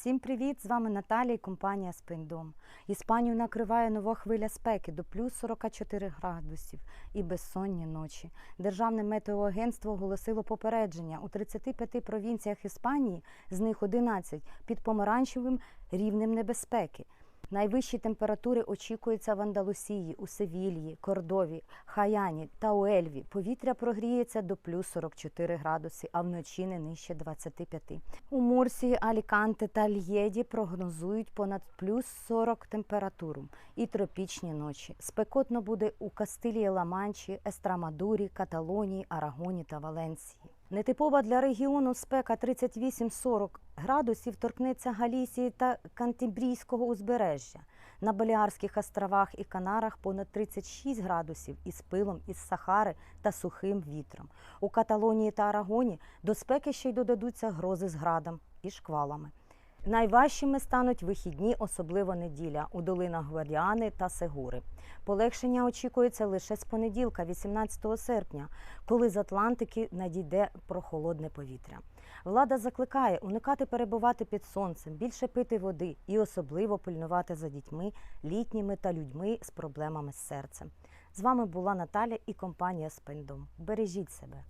Всім привіт! З вами Наталія і компанія Спиндом. Іспанію накриває нова хвиля спеки до плюс 44 градусів і безсонні ночі. Державне метеоагентство оголосило попередження у 35 провінціях Іспанії, з них 11 під помаранчевим рівнем небезпеки. Найвищі температури очікуються в Андалусії, у Севільї, Кордові, Хаяні та у Ельві. Повітря прогріється до плюс 44 градуси, а вночі не нижче 25. У Мурсії, Аліканте та Л'єді прогнозують понад плюс 40 температуру і тропічні ночі. Спекотно буде у Кастилії, Ла-Манчі, Естрамадурі, Каталонії, Арагоні та Валенсії. Нетипова для регіону спека 38-40 градусів торкнеться Галісії та Кантібрійського узбережжя. На Баліарських островах і Канарах понад 36 градусів із пилом із Сахари та сухим вітром. У Каталонії та Арагоні до спеки ще й додадуться грози з градом і шквалами. Найважчими стануть вихідні, особливо неділя, у долинах Гвардіани та Сегури. Полегшення очікується лише з понеділка, 18 серпня, коли з Атлантики надійде прохолодне повітря. Влада закликає уникати перебувати під сонцем, більше пити води і особливо пильнувати за дітьми, літніми та людьми з проблемами з серцем. З вами була Наталя і компанія Спендом. Бережіть себе.